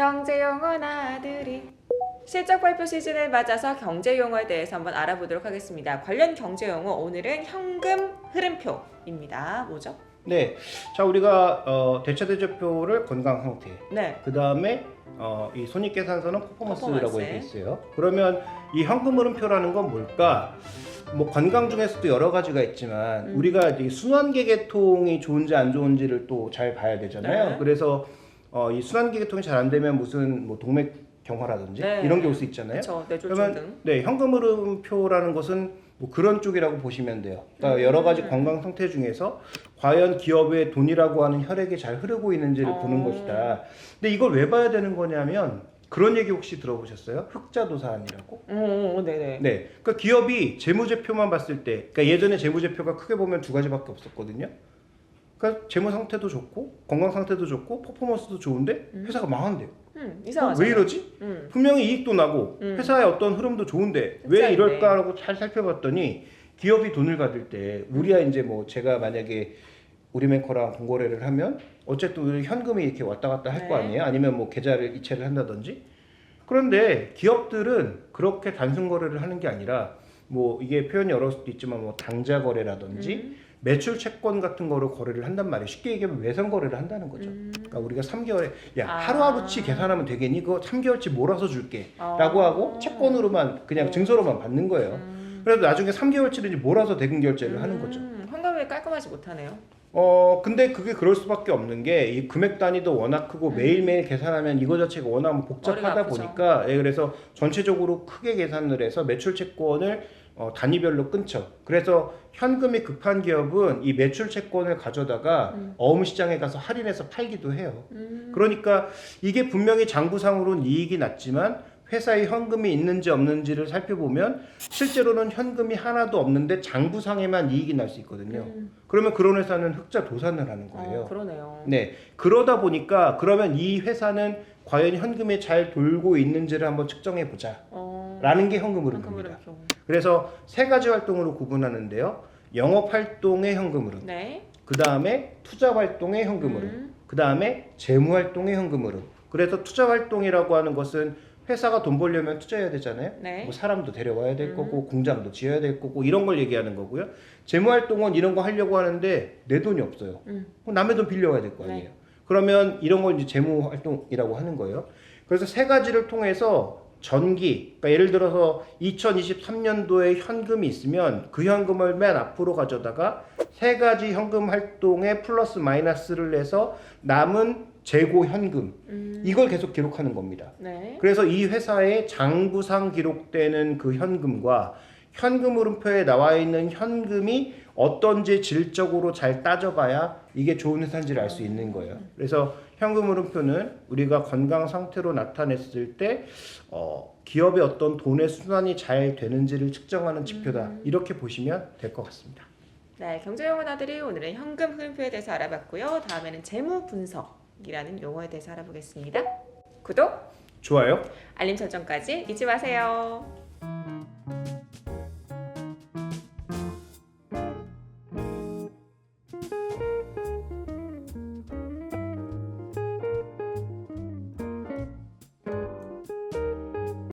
경제용어 나들이 실적 발표 시즌을 맞아서 경제 용어에 대해서 한번 알아보도록 하겠습니다. 관련 경제 용어 오늘은 현금 흐름표입니다. 뭐죠? 네, 자 우리가 어, 대차 대조표를 건강 상태, 네. 그 다음에 어, 이 손익계산서는 퍼포먼스라고 퍼포먼스. 얘기했어요. 그러면 이 현금 흐름표라는 건 뭘까? 뭐 건강 중에서도 여러 가지가 있지만 음. 우리가 이 순환계 계통이 좋은지 안 좋은지를 또 잘 봐야 되잖아요. 네. 그래서 어, 이 순환계계통이 잘 안 되면 무슨 뭐 동맥 경화라든지 네. 이런 게 올 수 있잖아요. 그렇죠. 뇌졸중 등. 네 현금 흐름표라는 것은 뭐 그런 쪽이라고 보시면 돼요. 그러니까 여러 가지 음. 건강 상태 중에서 과연 기업의 돈이라고 하는 혈액이 잘 흐르고 있는지를 어. 보는 것이다. 근데 이걸 왜 봐야 되는 거냐면 그런 얘기 혹시 들어보셨어요? 흑자도산이라고? 오, 네네. 네. 그러니까 기업이 재무제표만 봤을 때, 그러니까 예전에 재무제표가 크게 보면 두 가지밖에 없었거든요. 그러니까 재무 상태도 좋고 건강 상태도 좋고 퍼포먼스도 좋은데 음. 회사가 망한대요. 음, 어, 이상하죠. 왜 이러지? 음. 분명히 이익도 나고 음. 회사의 어떤 흐름도 좋은데 왜. 이럴까라고 잘 살펴봤더니 기업이 돈을 받을 때 우리야 이제 뭐 제가 만약에 우리뱅커랑 공거래를 하면 어쨌든 우리 현금이 이렇게 왔다 갔다 할거 네. 아니에요 아니면 뭐 계좌를 이체를 한다든지 그런데 기업들은 그렇게 단순 거래를 하는 게 아니라 뭐 이게 표현이 어려울 수도 있지만 뭐 당좌 거래라든지 음. 매출 채권 같은 거로 거래를 한단 말이에요 쉽게 얘기하면 외선 거래를 한다는 거죠 음. 그러니까 우리가 3개월에 야 아. 하루하루치 계산하면 되겠니? 그거 3개월치 몰아서 줄게 어. 라고 하고 채권으로만 그냥 어. 증서로만 받는 거예요 음. 그래도 나중에 3개월치를 이제 몰아서 대금 결제를 하는 거죠 음, 현금이 깔끔하지 못하네요. 어 근데 그게 그럴 수밖에 없는 게 이 금액 단위도 워낙 크고 음. 매일매일 계산하면 이거 자체가 워낙 머리가 복잡하다 아프죠. 보니까 예, 그래서 전체적으로 크게 계산을 해서 매출 채권을 어, 단위별로 끊죠. 그래서 현금이 급한 기업은 이 매출 채권을 가져다가 음. 어음 시장에 가서 할인해서 팔기도 해요. 음. 그러니까 이게 분명히 장부상으로는 이익이 났지만 회사에 현금이 있는지 없는지를 살펴보면 실제로는 현금이 하나도 없는데 장부상에만 이익이 날 수 있거든요. 음. 그러면 그런 회사는 흑자 도산을 하는 어, 거예요. 그러네요. 네. 그러다 보니까 그러면 이 회사는 과연 현금이 잘 돌고 있는지를 한번 측정해 보자. 어, 라는 게 현금 현금 흐름입니다. 흐름표. 그래서 세 가지 활동으로 구분하는데요. 영업 활동의 현금 흐름, 네. 그 다음에 투자 활동의 현금 흐름, 음. 그 다음에 재무 활동의 현금 흐름. 그래서 투자 활동이라고 하는 것은 회사가 돈 벌려면 투자해야 되잖아요. 네. 뭐 사람도 데려와야 될 음. 거고 공장도 지어야 될 거고 이런 걸 얘기하는 거고요. 재무 활동은 이런 거 하려고 하는데 내 돈이 없어요. 음. 그럼 남의 돈 빌려와야 될거 네. 아니에요. 그러면 이런 걸 이제 재무 활동이라고 하는 거예요. 그래서 세 가지를 통해서 전기, 그러니까 예를 들어서 2023년도에 현금이 있으면 그 현금을 맨 앞으로 가져다가 세 가지 현금 활동에 플러스 마이너스를 내서 남은 재고 현금 음. 이걸 계속 기록하는 겁니다. 네. 그래서 이 회사의 장부상 기록되는 그 현금과 현금 흐름표에 나와 있는 현금이 어떤지 질적으로 잘 따져봐야 이게 좋은 회사인지를 알 수 있는 거예요. 그래서 현금 흐름표는 우리가 건강 상태로 나타냈을 때 어, 기업의 어떤 돈의 순환이 잘 되는지를 측정하는 지표다. 음. 이렇게 보시면 될 것 같습니다. 네, 경제용어나들이 오늘은 현금 흐름표에 대해서 알아봤고요. 다음에는 재무 분석 이라는 용어에 대해서 알아보겠습니다. 구독, 좋아요. 알림 설정까지 잊지 마세요.